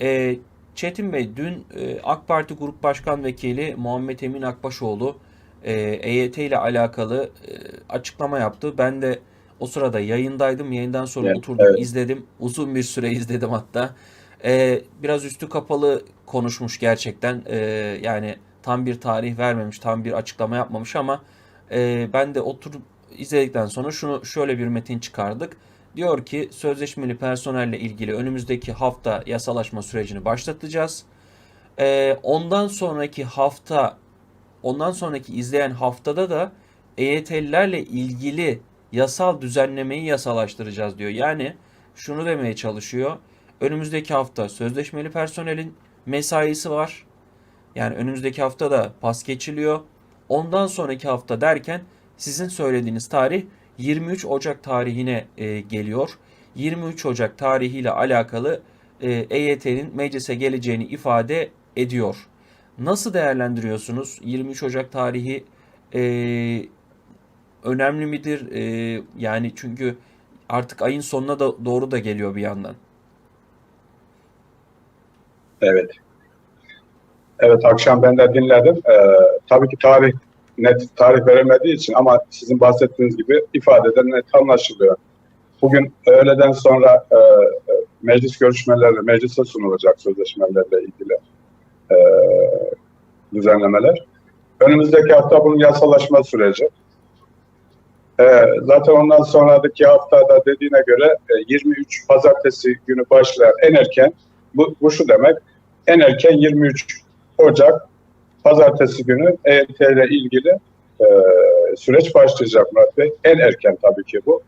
E, Çetin Bey dün e, AK Parti Grup Başkan Vekili Muhammed Emin Akbaşoğlu e, EYT ile alakalı e, açıklama yaptı. Ben de o sırada yayındaydım. Yayından sonra Evet, oturdum evet. izledim. Uzun bir süre izledim hatta. E, biraz üstü kapalı konuşmuş gerçekten. E, yani tam bir tarih vermemiş, tam bir açıklama yapmamış ama e, ben de oturup izledikten sonra şunu şöyle bir metin çıkardık. Diyor ki sözleşmeli personelle ilgili önümüzdeki hafta yasalaşma sürecini başlatacağız. Ee, ondan sonraki hafta, ondan sonraki izleyen haftada da EYT'lilerle ilgili yasal düzenlemeyi yasalaştıracağız diyor. Yani şunu demeye çalışıyor. Önümüzdeki hafta sözleşmeli personelin mesaisi var. Yani önümüzdeki hafta da pas geçiliyor. Ondan sonraki hafta derken sizin söylediğiniz tarih 23 Ocak tarihine e, geliyor. 23 Ocak tarihiyle alakalı e, EYT'nin meclise geleceğini ifade ediyor. Nasıl değerlendiriyorsunuz? 23 Ocak tarihi e, önemli midir? E, yani çünkü artık ayın sonuna da doğru da geliyor bir yandan. Evet. Evet akşam ben de dinledim. Ee, tabii ki tarih net tarih verilmediği için ama sizin bahsettiğiniz gibi ifadeden net anlaşılıyor. Bugün öğleden sonra e, e, meclis görüşmeleri meclise sunulacak sözleşmelerle ilgili e, düzenlemeler. Önümüzdeki hafta bunun yasalaşma süreci. E, zaten ondan sonraki haftada dediğine göre e, 23 pazartesi günü başlayan en erken bu, bu şu demek en erken 23 Ocak pazartesi günü EYT ile ilgili e, süreç başlayacak Murat Bey. En erken tabii ki bu.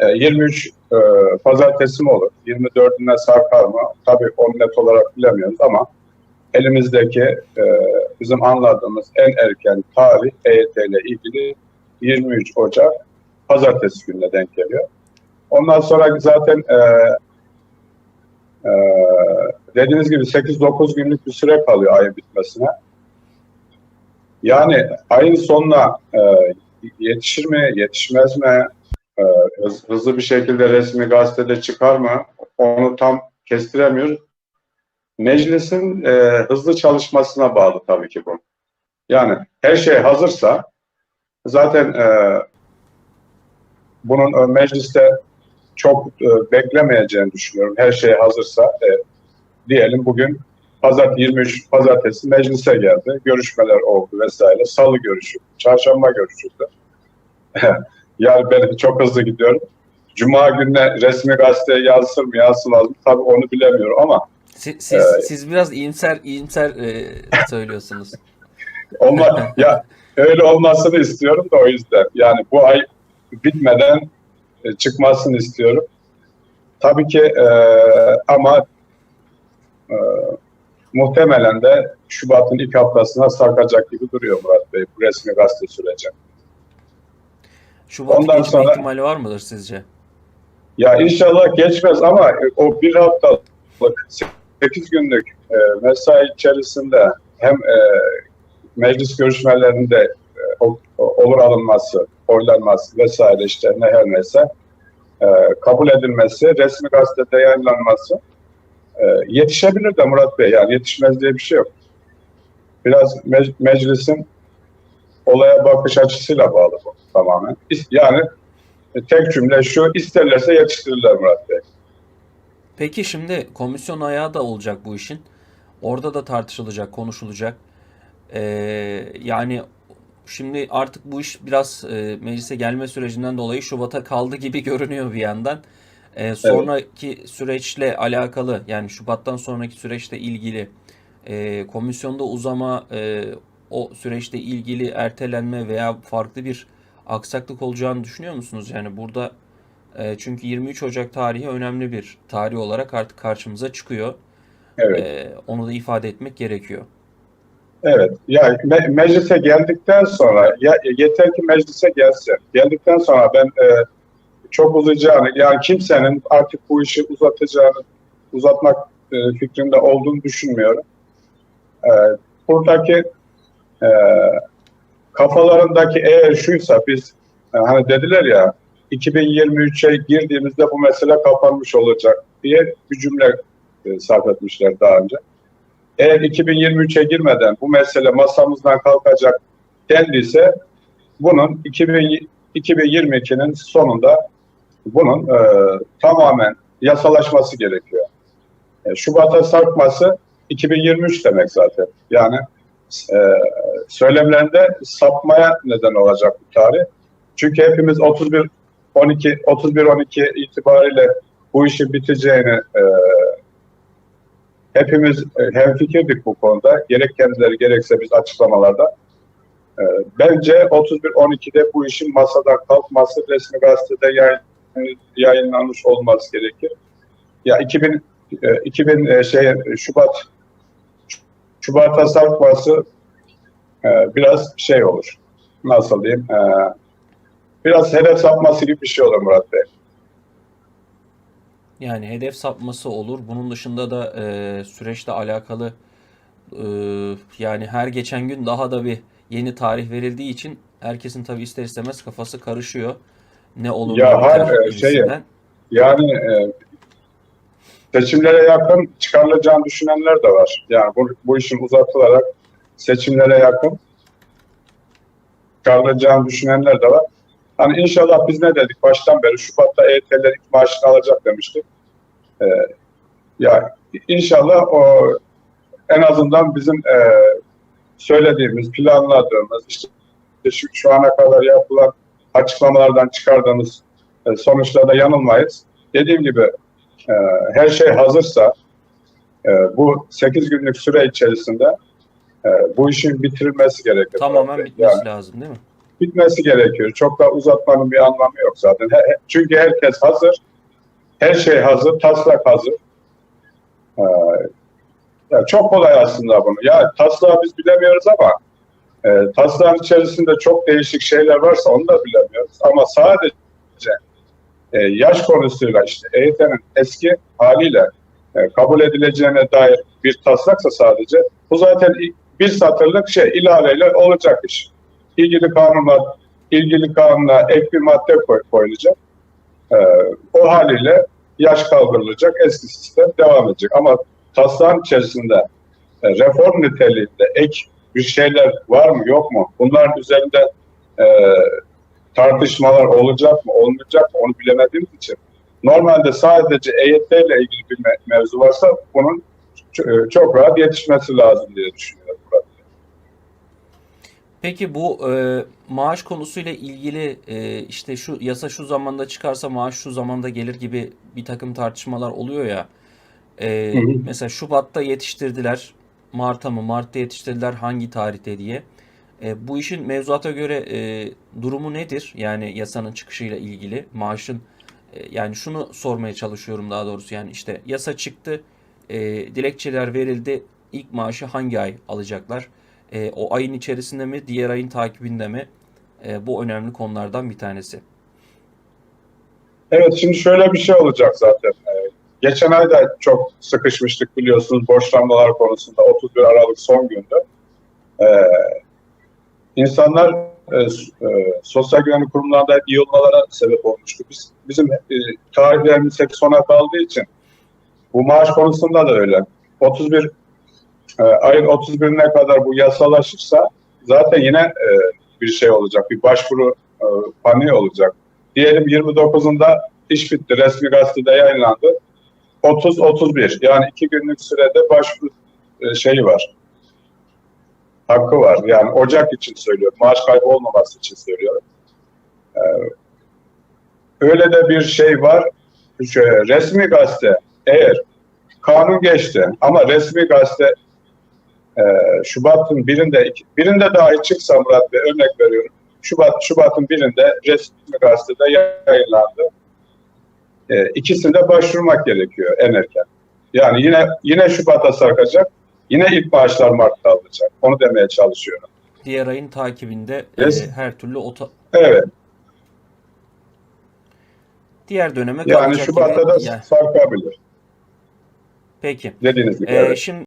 E, 23 e, pazartesi mi olur? 24'üne sarkar mı? Tabii onu net olarak bilemiyoruz ama elimizdeki e, bizim anladığımız en erken tarih EYT ile ilgili 23 Ocak pazartesi gününe denk geliyor. Ondan sonra zaten e, ee, dediğiniz gibi 8-9 günlük bir süre kalıyor ayın bitmesine. Yani ayın sonuna e, yetişir mi, yetişmez mi, e, hız- hızlı bir şekilde resmi gazetede çıkar mı onu tam kestiremiyoruz. Meclisin e, hızlı çalışmasına bağlı tabii ki bu. Yani her şey hazırsa zaten e, bunun e, mecliste çok e, beklemeyeceğini düşünüyorum. Her şey hazırsa e, diyelim bugün pazar 23 pazartesi meclise geldi. Görüşmeler oldu vesaire. Salı görüşüldü. Çarşamba görüşüldü. yani ben çok hızlı gidiyorum. Cuma gününe resmi gazeteye yansır mı yansımaz mı tabii onu bilemiyorum ama Siz, siz, Evet. siz biraz iyimser iyimser e, söylüyorsunuz. olma, ya öyle olmasını istiyorum da o yüzden. Yani bu ay bitmeden e, çıkmasını istiyorum. Tabii ki e, ama e, muhtemelen de Şubat'ın ilk haftasına sarkacak gibi duruyor Murat Bey bu resmi gazete süreci. Şubat Ondan sonra- ihtimali var mıdır sizce? Ya inşallah geçmez ama e, o bir haftalık, 8 günlük e, mesai içerisinde hem e, meclis görüşmelerinde e, olur alınması, oylanması vesaire işte ne her neyse e, kabul edilmesi, resmi gazetede yayınlanması e, yetişebilir de Murat Bey yani yetişmez diye bir şey yok. Biraz me- meclisin olaya bakış açısıyla bağlı bu tamamen. Yani e, tek cümle şu, isterlerse yetiştirirler Murat Bey. Peki şimdi komisyon ayağı da olacak bu işin. Orada da tartışılacak, konuşulacak. Ee, yani şimdi artık bu iş biraz e, meclise gelme sürecinden dolayı Şubat'a kaldı gibi görünüyor bir yandan. Ee, sonraki süreçle alakalı yani Şubat'tan sonraki süreçle ilgili e, komisyonda uzama e, o süreçle ilgili ertelenme veya farklı bir aksaklık olacağını düşünüyor musunuz? Yani burada e, çünkü 23 Ocak tarihi önemli bir tarih olarak artık karşımıza çıkıyor. Evet. E, onu da ifade etmek gerekiyor. Evet. Yani me- meclise geldikten sonra ya yeter ki meclise gelsin. Geldikten sonra ben e, çok uzayacağını yani kimsenin artık bu işi uzatacağını uzatmak e, fikrinde olduğunu düşünmüyorum. E, buradaki e, kafalarındaki eğer şuysa biz e, hani dediler ya 2023'e girdiğimizde bu mesele kapanmış olacak diye bir cümle e, sarf etmişler daha önce. Eğer 2023'e girmeden bu mesele masamızdan kalkacak dendiyse bunun 2000, 2022'nin sonunda bunun e, tamamen yasalaşması gerekiyor. E, Şubat'a sarkması 2023 demek zaten. Yani e, söylemlerinde sapmaya neden olacak bu tarih. Çünkü hepimiz 31 12 31 12 itibariyle bu işin biteceğini e, hepimiz e, hemfikirdik bu konuda. Gerek kendileri gerekse biz açıklamalarda. E, bence 31 12'de bu işin masadan kalkması resmi gazetede yayın, yayınlanmış olması gerekir. Ya 2000 e, 2000 e, şey Şubat Şubat'a sarkması e, biraz şey olur. Nasıl diyeyim? E, biraz hedef sapması gibi bir şey olur Murat Bey. Yani hedef sapması olur. Bunun dışında da e, süreçle alakalı e, yani her geçen gün daha da bir yeni tarih verildiği için herkesin tabii ister istemez kafası karışıyor. Ne olur Ya her, e, şey-. Yani e, seçimlere yakın çıkarılacağını düşünenler de var. Yani bu, bu işin uzatılarak seçimlere yakın çıkarılacağını düşünenler de var. Hani inşallah biz ne dedik baştan beri Şubat'ta EYT'ler ilk maaşını alacak demiştik. E, ya inşallah o en azından bizim e, söylediğimiz, planladığımız, işte şu, şu ana kadar yapılan açıklamalardan çıkardığımız e, sonuçlarda yanılmayız. Dediğim gibi e, her şey hazırsa e, bu 8 günlük süre içerisinde e, bu işin bitirilmesi gerekiyor. Tamamen Yani bitmesi lazım değil mi? bitmesi gerekiyor. Çok da uzatmanın bir anlamı yok zaten. He- çünkü herkes hazır. Her şey hazır. Taslak hazır. Çok kolay aslında bunu. Ya taslağı biz bilemiyoruz ama e, taslağın içerisinde çok değişik şeyler varsa onu da bilemiyoruz. Ama sadece e, yaş konusuyla işte EYT'nin eski haliyle e, kabul edileceğine dair bir taslaksa sadece bu zaten bir satırlık şey ilaveyle olacak iş ilgili kanunlar, ilgili kanuna ek bir madde koy, koyulacak. Ee, o haliyle yaş kaldırılacak, eski sistem devam edecek. Ama taslağın içerisinde e, reform niteliğinde ek bir şeyler var mı yok mu? Bunların üzerinde e, tartışmalar olacak mı, olmayacak mı onu bilemediğimiz için. Normalde sadece EYT ile ilgili bir me- mevzu varsa bunun e, çok rahat yetişmesi lazım diye düşünüyorum. Murat. Peki bu e, maaş konusuyla ilgili e, işte şu yasa şu zamanda çıkarsa maaş şu zamanda gelir gibi bir takım tartışmalar oluyor ya. E, Hı hı. mesela Şubat'ta yetiştirdiler. Mart'a mı? Mart'ta yetiştirdiler hangi tarihte diye. E, bu işin mevzuata göre e, durumu nedir? Yani yasanın çıkışıyla ilgili maaşın e, yani şunu sormaya çalışıyorum daha doğrusu yani işte yasa çıktı, e, dilekçeler verildi. İlk maaşı hangi ay alacaklar? E, o ayın içerisinde mi, diğer ayın takibinde mi? E, bu önemli konulardan bir tanesi. Evet şimdi şöyle bir şey olacak zaten. Geçen ay da çok sıkışmıştık biliyorsunuz borçlanmalar konusunda 31 Aralık son gündü. Ee, insanlar e, e, sosyal güvenlik kurumlarında iyi olmalara sebep olmuştu. Biz, bizim e, tarihlerimiz hep sona kaldığı için bu maaş konusunda da öyle. 31 e, ayın 31'ine kadar bu yasalaşırsa zaten yine e, bir şey olacak. Bir başvuru e, paniği olacak. Diyelim 29'unda iş bitti. Resmi gazetede yayınlandı. 30-31 yani iki günlük sürede başvuru e, şeyi var. Hakkı var. Yani Ocak için söylüyorum. Maaş kaybı olmaması için söylüyorum. Ee, öyle de bir şey var. Şöyle, resmi gazete eğer kanun geçti ama resmi gazete e, Şubat'ın birinde birinde dahi çıksa Murat Bey örnek veriyorum. Şubat Şubat'ın birinde resmi gazetede yayınlandı. E, ikisinde başvurmak gerekiyor en erken. Yani yine yine Şubat'a sarkacak. Yine ilk maaşlar Mart'ta alınacak. Onu demeye çalışıyorum. Diğer ayın takibinde e, her türlü o ta- Evet. diğer döneme Yani kalacak Şubat'ta gibi. da Yani, sarkabilir. peki. Dediğiniz gibi. E, evet. şimdi